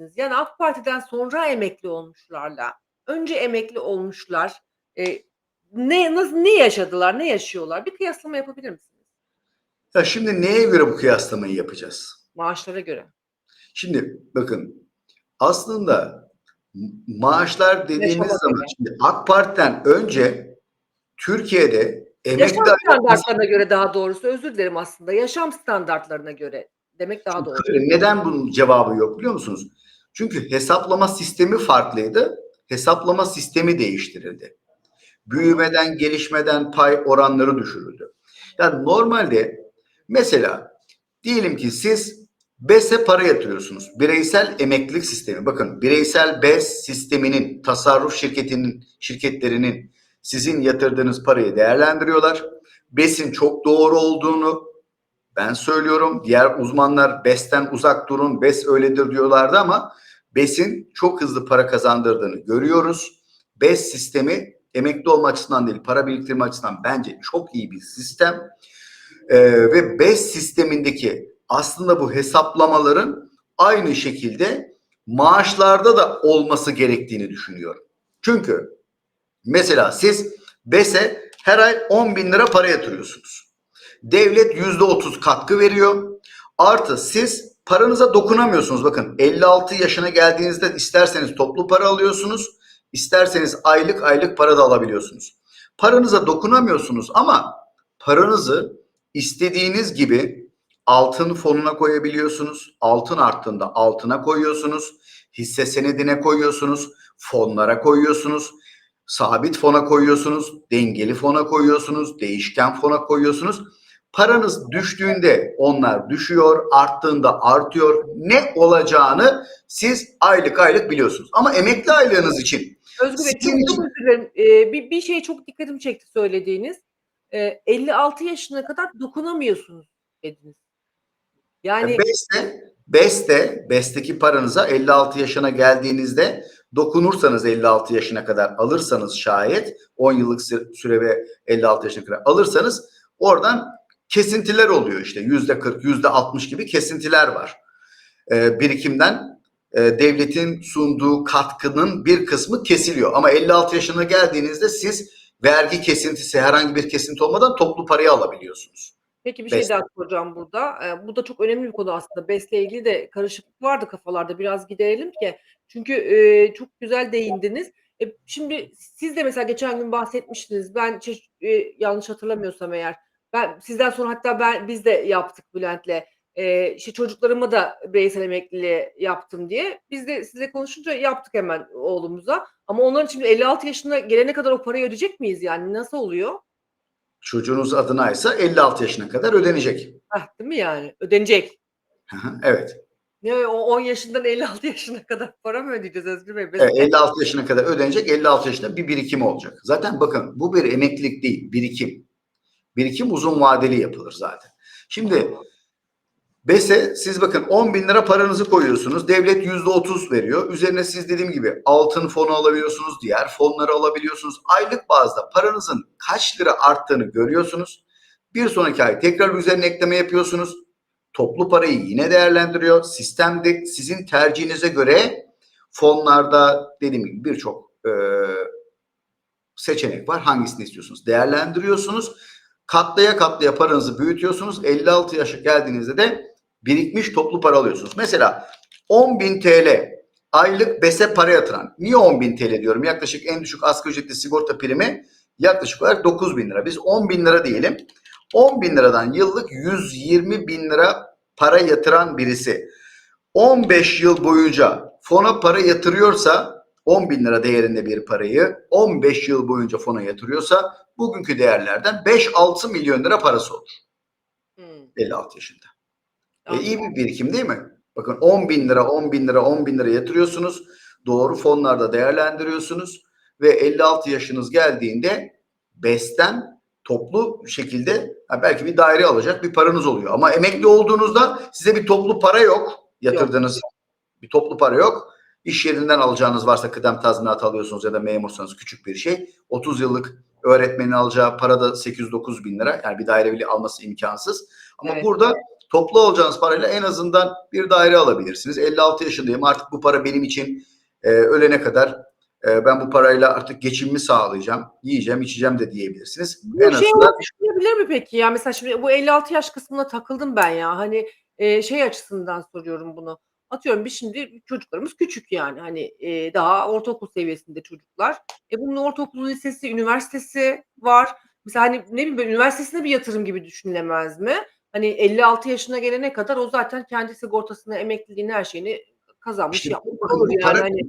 misiniz? Yani AK Parti'den sonra emekli olmuşlarla önce emekli olmuşlar e, ne nasıl ne yaşadılar, ne yaşıyorlar? Bir kıyaslama yapabilir misiniz? Ya şimdi neye göre bu kıyaslamayı yapacağız? Maaşlara göre. Şimdi bakın aslında maaşlar dediğimiz Yaşama zaman şimdi AK Parti'den önce Türkiye'de emekli Yaşam standartlarına göre daha doğrusu özür dilerim aslında. Yaşam standartlarına göre demek daha doğru. Neden bunun cevabı yok biliyor musunuz? Çünkü hesaplama sistemi farklıydı. Hesaplama sistemi değiştirildi. Büyümeden, gelişmeden pay oranları düşürüldü. Yani normalde mesela diyelim ki siz BES'e para yatırıyorsunuz. Bireysel emeklilik sistemi. Bakın bireysel BES sisteminin tasarruf şirketinin şirketlerinin sizin yatırdığınız parayı değerlendiriyorlar. BES'in çok doğru olduğunu ben söylüyorum. Diğer uzmanlar BES'ten uzak durun. BES öyledir diyorlardı ama BES'in çok hızlı para kazandırdığını görüyoruz. BES sistemi emekli olma açısından değil, para biriktirme açısından bence çok iyi bir sistem. Ee, ve BES sistemindeki aslında bu hesaplamaların aynı şekilde maaşlarda da olması gerektiğini düşünüyorum. Çünkü mesela siz BES'e her ay 10 bin lira para yatırıyorsunuz. Devlet yüzde otuz katkı veriyor. Artı siz paranıza dokunamıyorsunuz. Bakın 56 yaşına geldiğinizde isterseniz toplu para alıyorsunuz. isterseniz aylık aylık para da alabiliyorsunuz. Paranıza dokunamıyorsunuz ama paranızı istediğiniz gibi altın fonuna koyabiliyorsunuz. Altın arttığında altına koyuyorsunuz. Hisse senedine koyuyorsunuz. Fonlara koyuyorsunuz. Sabit fona koyuyorsunuz. Dengeli fona koyuyorsunuz. Değişken fona koyuyorsunuz. Paranız düştüğünde onlar düşüyor, arttığında artıyor. Ne olacağını siz aylık aylık biliyorsunuz. Ama emekli aylığınız için Özgür Bey Sizin çok, çok özür dilerim. Ee, bir, bir şey çok dikkatimi çekti söylediğiniz. Ee, 56 yaşına kadar dokunamıyorsunuz dediniz. Yani BES'te, BES'te, BES'teki paranıza 56 yaşına geldiğinizde dokunursanız 56 yaşına kadar alırsanız şayet 10 yıllık sü- süre ve 56 yaşına kadar alırsanız oradan kesintiler oluyor işte yüzde 40, yüzde 60 gibi kesintiler var. Ee, birikimden e, devletin sunduğu katkının bir kısmı kesiliyor. Ama 56 yaşına geldiğinizde siz vergi kesintisi herhangi bir kesinti olmadan toplu parayı alabiliyorsunuz. Peki bir şey Best. daha soracağım burada. Ee, bu da çok önemli bir konu aslında. BES'le ilgili de karışıklık vardı kafalarda. Biraz giderelim ki. Çünkü e, çok güzel değindiniz. E, şimdi siz de mesela geçen gün bahsetmiştiniz. Ben e, yanlış hatırlamıyorsam eğer. Ben sizden sonra hatta ben biz de yaptık Bülent'le. E, işte çocuklarıma da bireysel emekliliği yaptım diye. Biz de size konuşunca yaptık hemen oğlumuza. Ama onların şimdi 56 yaşına gelene kadar o parayı ödeyecek miyiz yani? Nasıl oluyor? Çocuğunuz adınaysa 56 yaşına kadar ödenecek. Heh, değil mi yani? Ödenecek. Hı hı, evet. Ne o 10 yaşından 56 yaşına kadar para mı ödeyeceğiz Özgür Bey? Evet, 56 yaşına kadar ödenecek, 56 yaşında bir birikim olacak. Zaten bakın bu bir emeklilik değil, birikim. Birikim uzun vadeli yapılır zaten. Şimdi BES'e siz bakın 10 bin lira paranızı koyuyorsunuz. Devlet yüzde 30 veriyor. Üzerine siz dediğim gibi altın fonu alabiliyorsunuz. Diğer fonları alabiliyorsunuz. Aylık bazda paranızın kaç lira arttığını görüyorsunuz. Bir sonraki ay tekrar üzerine ekleme yapıyorsunuz. Toplu parayı yine değerlendiriyor. Sistemde sizin tercihinize göre fonlarda dediğim gibi birçok e, seçenek var. Hangisini istiyorsunuz? Değerlendiriyorsunuz. Katlaya katlaya paranızı büyütüyorsunuz. 56 yaşa geldiğinizde de birikmiş toplu para alıyorsunuz. Mesela 10.000 TL aylık BES'e para yatıran. Niye 10.000 TL diyorum? Yaklaşık en düşük asgari ücretli sigorta primi yaklaşık olarak 9.000 lira. Biz 10.000 lira diyelim. 10.000 liradan yıllık 120 bin lira para yatıran birisi 15 yıl boyunca fona para yatırıyorsa 10 bin lira değerinde bir parayı 15 yıl boyunca fona yatırıyorsa bugünkü değerlerden 5-6 milyon lira parası olur Hmm, 56 yaşında. E, anladım. iyi bir birikim değil mi? Bakın 10 bin lira, 10 bin lira, 10 bin lira yatırıyorsunuz. Doğru fonlarda değerlendiriyorsunuz. Ve 56 yaşınız geldiğinde BES'ten toplu şekilde belki bir daire alacak bir paranız oluyor. Ama emekli olduğunuzda size bir toplu para yok. Yatırdığınız bir toplu para yok. İş yerinden alacağınız varsa kıdem tazminatı alıyorsunuz ya da memursanız küçük bir şey. 30 yıllık öğretmenin alacağı para da 8-9 bin lira. Yani bir daire bile alması imkansız. Ama Evet. burada toplu alacağınız parayla en azından bir daire alabilirsiniz. 56 yaşındayım artık bu para benim için e, ölene kadar e, ben bu parayla artık geçimimi sağlayacağım. Yiyeceğim, içeceğim de diyebilirsiniz. Bu en şey azından düşünebilir mi peki ya? Mesela şimdi bu 56 yaş kısmına takıldım ben ya. Hani e, şey açısından soruyorum bunu. Atıyorum biz şimdi çocuklarımız küçük yani hani e, daha ortaokul seviyesinde çocuklar. E bunun ortaokul lisesi, üniversitesi var. Mesela hani ne bileyim böyle üniversitesine bir yatırım gibi düşünülemez mi? Hani 56 yaşına gelene kadar o zaten kendi sigortasını, emekliliğini, her şeyini kazanmış İşte yapmış olur yani. para Hani,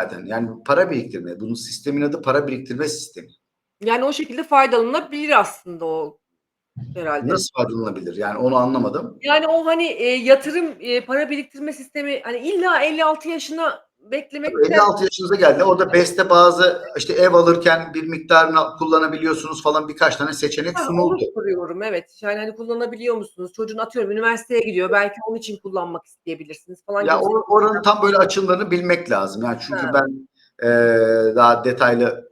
zaten. Yani para biriktirme. Bunun sistemin adı para biriktirme sistemi. yani o şekilde faydalanabilir aslında o herhalde. Nasıl faydalanabilir? Yani onu anlamadım. Yani o hani e, yatırım, e, para biriktirme sistemi hani illa 56 yaşına beklemekten 56 yaşınıza geldi. Orada BES'te bazı işte ev alırken bir miktarını kullanabiliyorsunuz falan birkaç tane seçenek Ha, onu sunuldu. soruyorum evet. Yani hani kullanabiliyor musunuz? Çocuğun atıyorum üniversiteye gidiyor. Belki onun için kullanmak isteyebilirsiniz falan. Ya gibi. or- oranın tam böyle açıldığını bilmek lazım. Yani çünkü Ha. ben e, daha detaylı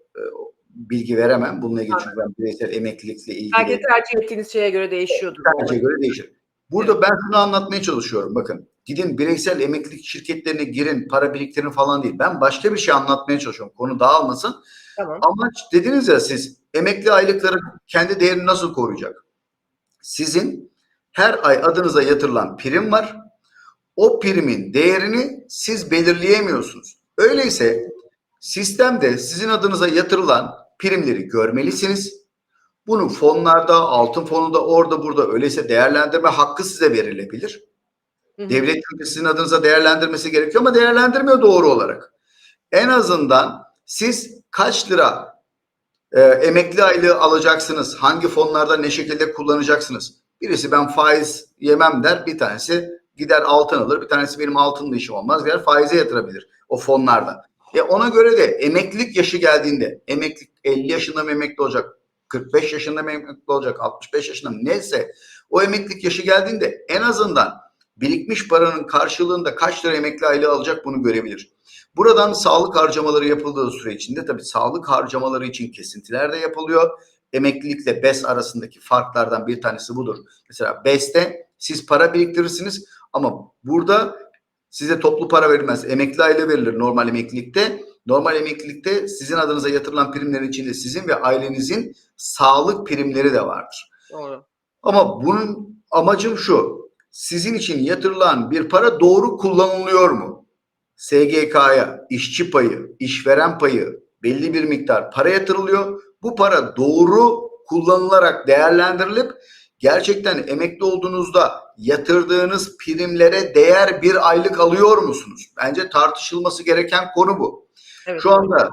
bilgi veremem. Bununla ilgili çünkü ben bireysel emeklilikle Belki ilgili tercih ettiğiniz şeye göre değişiyordur. tercihe göre değişir. Burada ben şunu anlatmaya çalışıyorum. Bakın gidin bireysel emeklilik şirketlerine girin, para biriktirin falan değil. Ben başka bir şey anlatmaya çalışıyorum. Konu dağılmasın. Tamam. Amaç dediniz ya siz emekli aylıkları kendi değerini nasıl koruyacak? Sizin her ay adınıza yatırılan prim var. O primin değerini siz belirleyemiyorsunuz. Öyleyse sistemde sizin adınıza yatırılan primleri görmelisiniz. Bunu fonlarda, altın fonunda, orada burada öyleyse değerlendirme hakkı size verilebilir. Hı hı. Devlet çünkü sizin adınıza değerlendirmesi gerekiyor ama değerlendirmiyor doğru olarak. En azından siz kaç lira e, emekli aylığı alacaksınız? Hangi fonlarda ne şekilde kullanacaksınız? Birisi ben faiz yemem der, bir tanesi gider altın alır, bir tanesi benim altınla işim olmaz, gider faize yatırabilir o fonlarda. E ona göre de emeklilik yaşı geldiğinde, emeklilik 50 yaşında mı emekli olacak, 45 yaşında mı emekli olacak, 65 yaşında mı neyse o emeklilik yaşı geldiğinde en azından birikmiş paranın karşılığında kaç lira emekli aylığı alacak bunu görebilir. Buradan sağlık harcamaları yapıldığı süre içinde tabii sağlık harcamaları için kesintiler de yapılıyor. Emeklilikle BES arasındaki farklardan bir tanesi budur. Mesela BES'te siz para biriktirirsiniz ama burada size toplu para verilmez. Emekli aylığı verilir normal emeklilikte. Normal emeklilikte sizin adınıza yatırılan primlerin içinde sizin ve ailenizin sağlık primleri de vardır. Doğru. Ama bunun amacım şu. Sizin için yatırılan bir para doğru kullanılıyor mu? SGK'ya, işçi payı, işveren payı belli bir miktar para yatırılıyor. Bu para doğru kullanılarak değerlendirilip gerçekten emekli olduğunuzda yatırdığınız primlere değer bir aylık alıyor musunuz? Bence tartışılması gereken konu bu. Evet. Şu anda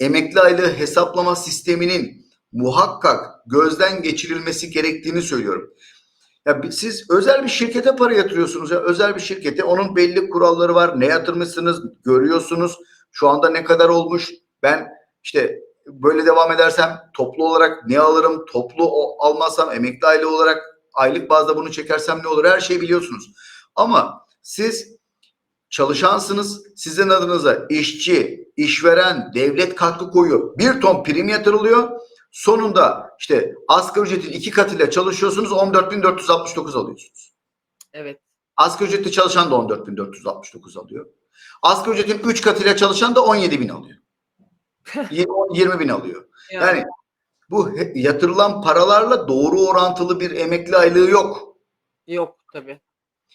emekli aylığı hesaplama sisteminin muhakkak gözden geçirilmesi gerektiğini söylüyorum. Ya siz özel bir şirkete para yatırıyorsunuz ya özel bir şirkete onun belli kuralları var. Ne yatırmışsınız görüyorsunuz. Şu anda ne kadar olmuş? Ben işte böyle devam edersem toplu olarak ne alırım? Toplu almazsam emekli aylığı olarak aylık bazda bunu çekersem ne olur? Her şeyi biliyorsunuz. Ama siz çalışansınız. Sizin adınıza işçi, işveren, devlet katkı koyuyor. Bir ton prim yatırılıyor. Sonunda işte asgari ücretin iki katıyla çalışıyorsunuz 14.469 alıyorsunuz. Evet. Asgari ücretli çalışan da 14.469 alıyor. Asgari ücretin 3 katıyla çalışan da 17.000 alıyor. 20.000 alıyor. Yani, Yani bu yatırılan paralarla doğru orantılı bir emekli aylığı yok. yok tabii.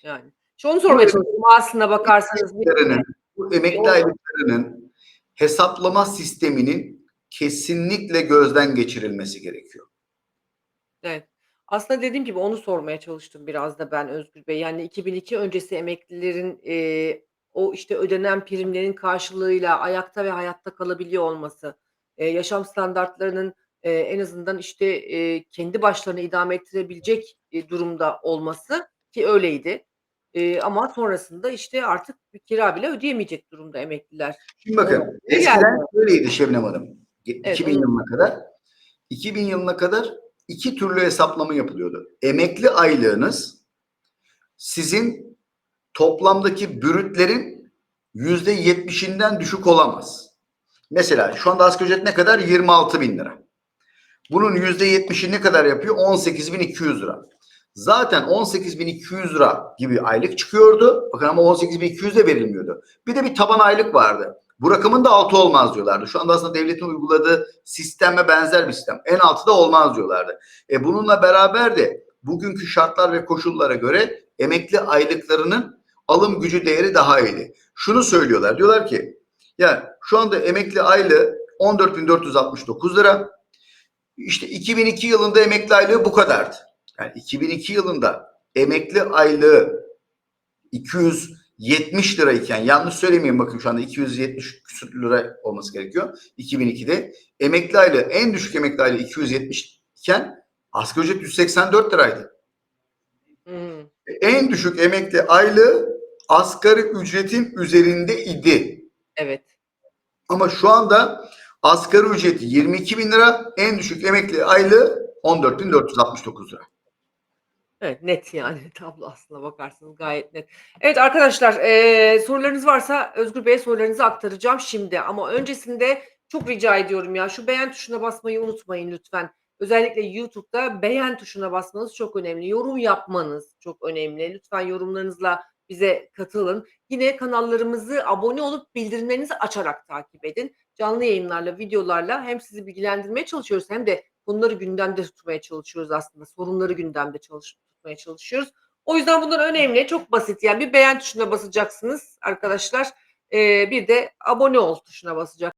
Yani. Şu onu sormaya çalışıyorum aslında bakarsanız. Bu emekli aylıklarının hesaplama sisteminin kesinlikle gözden geçirilmesi gerekiyor. Evet. Aslında dediğim gibi onu sormaya çalıştım biraz da ben Özgür Bey. Yani 2002 öncesi emeklilerin e, o işte ödenen primlerin karşılığıyla ayakta ve hayatta kalabiliyor olması, e, yaşam standartlarının e, en azından işte e, kendi başlarına idame ettirebilecek e, durumda olması ki öyleydi. E, ama sonrasında işte artık bir kira bile ödeyemeyecek durumda emekliler. Şimdi bakın eskiden Yani. öyleydi Şebnem Hanım. Ge- Evet, 2000 onu- yılına kadar. 2000 yılına kadar iki türlü hesaplama yapılıyordu. Emekli aylığınız sizin toplamdaki bürütlerin yüzde yetmişinden düşük olamaz. Mesela şu anda asgari ücret ne kadar? 26 bin lira. Bunun yüzde yetmişi ne kadar yapıyor? 18.200 lira. Zaten 18.200 lira gibi aylık çıkıyordu. Bakın ama 18.200 de verilmiyordu. Bir de bir taban aylık vardı. Bu rakamın da altı olmaz diyorlardı. Şu anda aslında devletin uyguladığı sisteme benzer bir sistem. En altı da olmaz diyorlardı. E bununla beraber de bugünkü şartlar ve koşullara göre emekli aylıklarının alım gücü değeri daha iyiydi. Şunu söylüyorlar. Diyorlar ki ya şu anda emekli aylığı 14.469 lira. İşte 2002 yılında emekli aylığı bu kadardı. Yani 2002 yılında emekli aylığı 270 lirayken yanlış söylemeyeyim bakın şu anda 270 küsur lira olması gerekiyor. 2002'de emekli aylığı en düşük emekli aylığı 270 iken asgari ücret 184 liraydı. Hmm. En düşük emekli aylığı asgari ücretin üzerinde idi. Evet. Ama şu anda asgari ücreti 22 bin lira, en düşük emekli aylığı 14.469 lira. Evet net yani tablo aslında bakarsınız gayet net. Evet arkadaşlar eee, sorularınız varsa Özgür Bey'e sorularınızı aktaracağım şimdi. Ama öncesinde çok rica ediyorum ya şu beğen tuşuna basmayı unutmayın lütfen. Özellikle YouTube'da beğen tuşuna basmanız çok önemli. Yorum yapmanız çok önemli. Lütfen yorumlarınızla bize katılın. Yine kanallarımızı abone olup bildirimlerinizi açarak takip edin. Canlı yayınlarla, videolarla hem sizi bilgilendirmeye çalışıyoruz hem de konuları gündemde tutmaya çalışıyoruz aslında. Sorunları gündemde çalış tutmaya çalışıyoruz. O yüzden bunlar önemli. Çok basit. Yani bir beğen tuşuna basacaksınız arkadaşlar. Ee, bir de abone ol tuşuna basacaksınız.